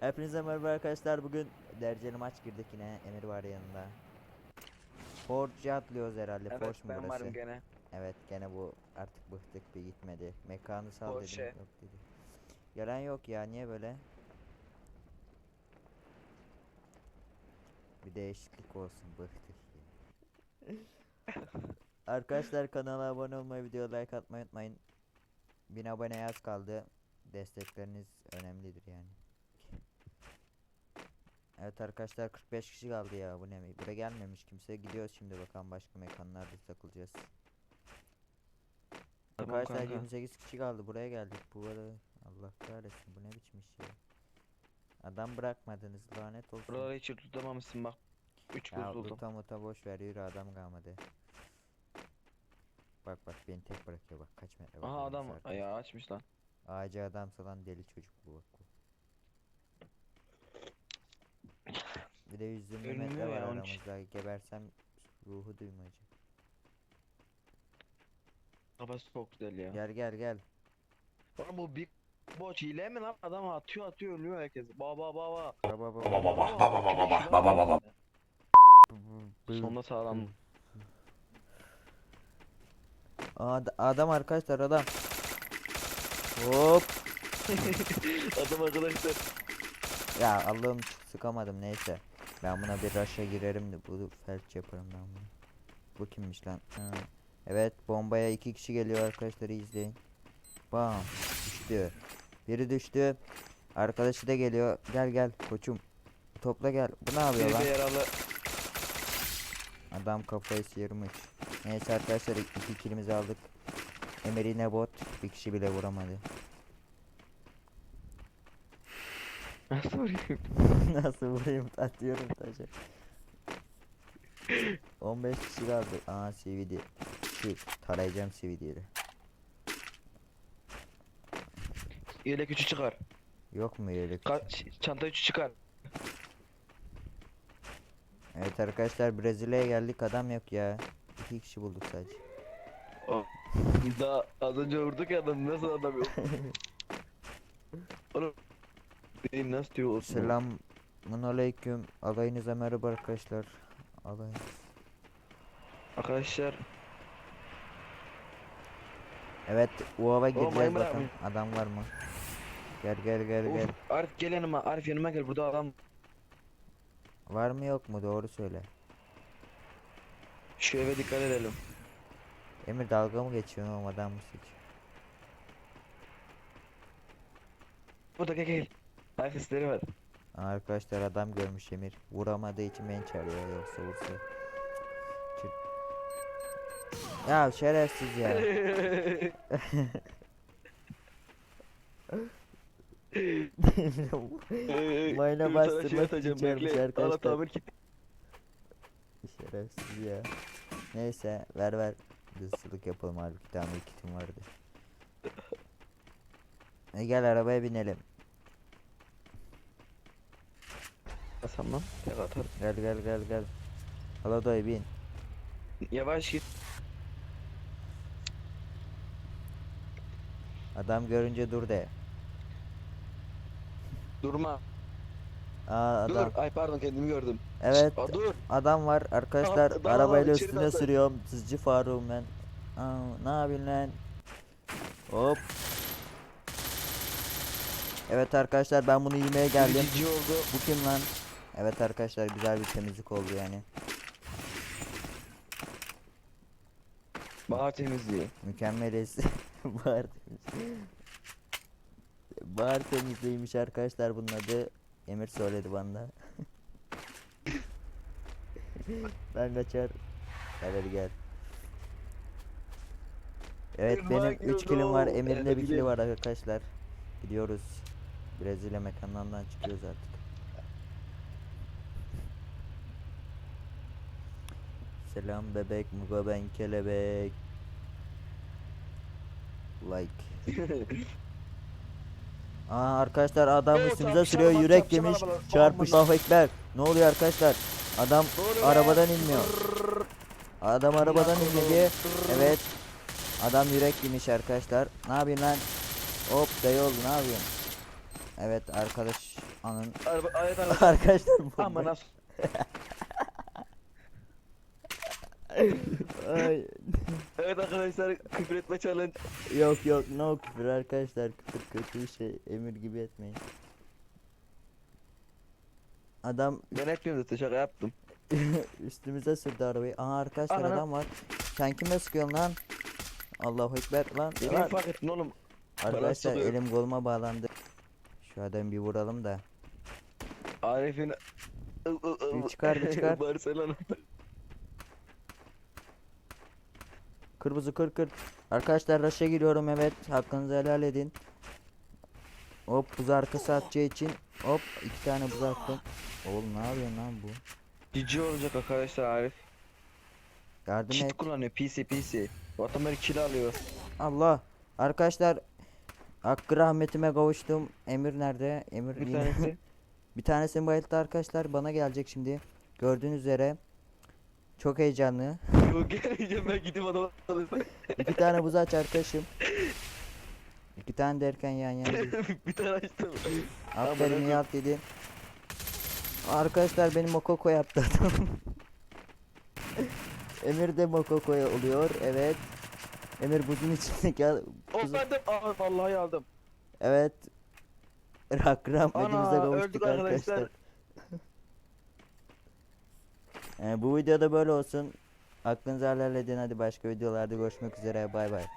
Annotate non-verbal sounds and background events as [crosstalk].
Hepinize merhaba arkadaşlar. Bugün dereceli maç girdik yine. Emir var yanında. Forge'e atlıyoruz herhalde. Evet Forge mu ben burası? varım gene. Evet gene bu artık bıktık bir gitmedi. Mekanı sal dedim Porsche. yok dedi. Gelen yok ya niye böyle? Bir değişiklik olsun bıktık. [laughs] Arkadaşlar kanala abone olmayı, video like atmayı unutmayın. 1000 aboneye az kaldı. Destekleriniz önemlidir yani. Evet arkadaşlar 45 kişi kaldı ya bu ne mi? Buraya gelmemiş kimse. Gidiyoruz şimdi bakalım başka mekanlarda takılacağız. Tamam Arkadaşlar kanka. 28 kişi kaldı buraya geldik. Bu arada Allah kahretsin bu ne biçim iş ya. Adam bırakmadınız lanet olsun. Buraları hiç tutamamışsın bak. 3 Ya buldum. luta muta boş ver yürü adam kalmadı. Bak bak beni tek bırakıyor bak kaç metre Aha adam ayağı açmış lan. Ağacı adamsa lan deli çocuk bu bak bu. Bir de 120 metre Ölmüyor var ya, onun için. aramızda. Gebersem ruhu duymayacak. Kafası çok güzel ya. Gel gel gel. Oğlum bu Big Boç hile mi lan? Adam atıyor atıyor ölüyor herkes. Ba ba ba ba. Baba baba. Baba baba baba. Sonunda sağlam. Ad- adam arkadaşlar adam. Hop. Adam arkadaşlar. Ya Allah'ım sıkamadım neyse. Ben buna bir rush'a girerim de bu felç yaparım ben bunu. Bu kimmiş lan? Ha. Evet bombaya iki kişi geliyor arkadaşlar izleyin. Bam düştü. Biri düştü. Arkadaşı da geliyor. Gel gel koçum. Topla gel. Bu ne yapıyor lan? de yaralı. Adam kafayı sıyırmış. Neyse arkadaşlar iki killimizi aldık. Emerine bot bir kişi bile vuramadı. [laughs] Nasıl vurayım? [laughs] Nasıl vurayım atıyorum taşı. 15 kişi kaldı. Aa CVD. Şu tarayacağım CVD'leri. Yelek 3'ü çıkar. Yok mu öyle? Ka çanta 3'ü çıkar. Evet arkadaşlar Brezilya'ya geldik adam yok ya. İki kişi bulduk sadece. Daha az önce vurduk ya adam nasıl adam yok. [laughs] Oğlum. Benim nasıl diyor olsun. Selamun aleyküm. Alayınıza merhaba arkadaşlar. Alayınız. Arkadaşlar. Evet UAV'a gireceğiz bakalım. Adam var mı? Gel gel gel gel. Of, Arif gel yanıma. Arif yanıma gel. Burada adam. Var mı yok mu doğru söyle. Şu eve dikkat edelim. Emir dalga mı geçiyorsun oğlum adam mı seçiyor? Burada gel gel. Ayak sesleri var. Arkadaşlar adam görmüş Emir. Vuramadığı için beni çağırıyor yoksa vursa. Çı- Ya şerefsiz ya. [laughs] Mayına bastırmak için çarpmış arkadaşlar. Şerefsiz ya. Neyse ver ver. Hızlılık yapalım halbuki tamir kitim vardı. E gel arabaya binelim. Lan. Tek atar. Gel gel gel gel. Haladoy bin. Yavaş git. Adam görünce dur de. Durma. Aa adam. Dur. Ay pardon kendimi gördüm. Evet Aa, dur. adam var arkadaşlar Tamam, tamam, arabayla üstüne daldı. sürüyorum. Tızcı Faruk'um ben. Aa, ne yapıyorsun lan? Hop. Evet arkadaşlar ben bunu yemeye geldim. Bu kim lan? Evet arkadaşlar güzel bir temizlik oldu yani. Bahar temizliği. Mükemmeliz. [laughs] Bahar temizliği. Bahar temizliğiymiş arkadaşlar bunun adı. Emir söyledi bana [laughs] ben kaçar. Gel hadi gel. Evet Irmak benim 3 kilim var. Emir'in de bir kili var arkadaşlar. Gidiyoruz. Brezilya mekanlarından çıkıyoruz artık. Selam bebek muga ben kelebek. Like. [laughs] Aa arkadaşlar adam Oo, üstümüze sürüyor yürek yemiş. Çarpış bağırmış. ekber. Ne oluyor arkadaşlar? Adam arabadan inmiyor. Adam arabadan inmedi. Evet. Adam yürek yemiş arkadaşlar. Ne yapıyorsun lan? Hop dayı oldu ne yapıyorsun? Evet arkadaş. Anın. Araba, evet araba. [laughs] Arkadaşlar. [laughs] Ama nasıl? Ay. [laughs] Evet arkadaşlar küfür etme challenge. Yok yok no küfür arkadaşlar küfür kötü bir şey emir gibi etmeyin. Adam Ben etmiyorum zaten şaka yaptım. [laughs] üstümüze sürdü arabayı. Aha arkadaşlar Ananı- adam var. Sen kime sıkıyorsun lan? Allahu ekber lan. Beni lan. infak ettin oğlum. Arkadaşlar elim koluma bağlandı. Şu adamı bir vuralım da. Arif'in Bir çıkar, bir çıkar. [laughs] Barcelona. Kırmızı kır kır. Arkadaşlar rush'a giriyorum evet. Hakkınızı helal edin. Hop buz arkası atacağı için. Hop iki tane buz attım. Oğlum ne yapıyorsun lan bu? Cici olacak arkadaşlar Arif. Yardım et. Cheat kullanıyor PC PC. Vatandaşı kill alıyor. Allah. Arkadaşlar Hakkı rahmetime kavuştum. Emir nerede? Emir Bir yine- tanesi. [laughs] bir tanesi bayılttı arkadaşlar. Bana gelecek şimdi. Gördüğünüz üzere. Çok heyecanlı. Yok [laughs] geleceğim ben gideyim adama. İki tane buz aç arkadaşım. İki tane derken yan yana. değil. [laughs] bir tane açtım. Aferin iyi alt yedi. Arkadaşlar benim Mokoko yaptı adam. [laughs] Emir de Mokoko'ya oluyor. Evet. Emir buzun içindeki al- O buzu- ben de Aa, vallahi aldım. Evet. Rak rahmetimize Ana kavuştuk öldük arkadaşlar. arkadaşlar. Ee, bu videoda böyle olsun. Aklınızı helal edin. Hadi başka videolarda görüşmek üzere. Bay bay.